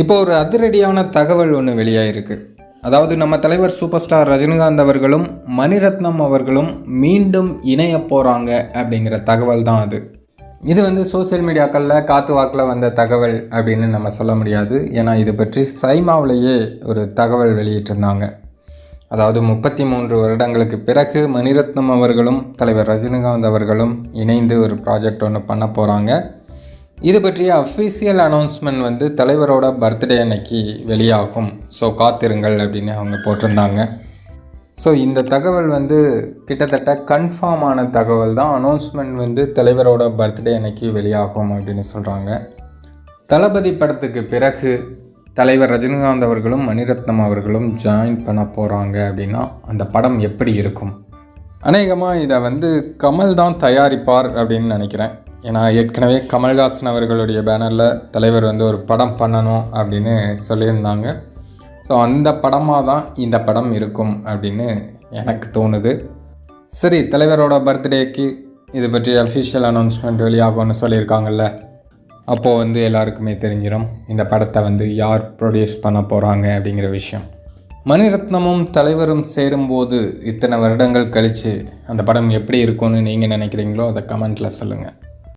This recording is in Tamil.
இப்போ ஒரு அதிரடியான தகவல் ஒன்று வெளியாயிருக்கு. அதாவது நம்ம தலைவர் சூப்பர் ஸ்டார் ரஜினிகாந்த் அவர்களும் மணிரத்னம் அவர்களும் மீண்டும் இணைய போகிறாங்க அப்படிங்கிற தகவல் தான் அது. இது வந்து சோஷியல் மீடியாக்களில் காத்து வாக்கில் வந்த தகவல் அப்படின்னு நம்ம சொல்ல முடியாது. ஏன்னா இது பற்றி சைமாவிலேயே ஒரு தகவல் வெளியிட்டிருந்தாங்க. அதாவது முப்பத்தி மூன்று வருடங்களுக்கு பிறகு மணிரத்னம் அவர்களும் தலைவர் ரஜினிகாந்த் அவர்களும் இணைந்து ஒரு ப்ராஜெக்ட் ஒன்று பண்ண போகிறாங்க இது பற்றிய அஃபிஷியல் அனௌன்ஸ்மெண்ட் வந்து தலைவரோட பர்த்டே அன்னைக்கு வெளியாகும். ஸோ காத்திருங்கள் அப்படின்னு அவங்க போட்டிருந்தாங்க. ஸோ இந்த தகவல் வந்து கிட்டத்தட்ட கன்ஃபார்ம் ஆன தகவல் தான். அனௌன்ஸ்மெண்ட் வந்து தலைவரோட பர்த்டே அன்னைக்கு வெளியாகும் அப்படின்னு சொல்கிறாங்க தளபதி படத்துக்கு பிறகு தலைவர் ரஜினிகாந்த் அவர்களும் மணிரத்னம் அவர்களும் ஜாயின் பண்ண போகிறாங்க அப்படின்னா அந்த படம் எப்படி இருக்கும்? அநேகமாக இதை வந்து கமல் தான் தயாரிப்பார் அப்படின்னு நினைக்கிறேன். ஏன்னா ஏற்கனவே கமல்ஹாசன் அவர்களுடைய பேனரில் தலைவர் வந்து ஒரு படம் பண்ணணும் அப்படின்னு சொல்லியிருந்தாங்க. ஸோ அந்த படமாக தான் இந்த படம் இருக்கும் அப்படின்னு எனக்கு தோணுது. சரி தலைவரோட பர்த்டேக்கு இது பற்றி அஃபிஷியல் அனௌன்ஸ்மெண்ட் வெளியாகும்னு சொல்லியிருக்காங்கல்ல. அப்போது வந்து எல்லாருக்குமே தெரிஞ்சிடும் இந்த படத்தை வந்து யார் ப்ரொடியூஸ் பண்ண போகிறாங்க அப்படிங்கிற விஷயம். மணிரத்னமும் தலைவரும் சேரும்போது இத்தனை வருடங்கள் கழித்து அந்த படம் எப்படி இருக்கும்னு நீங்கள் நினைக்கிறீங்களோ அதை கமெண்ட்டில் சொல்லுங்கள்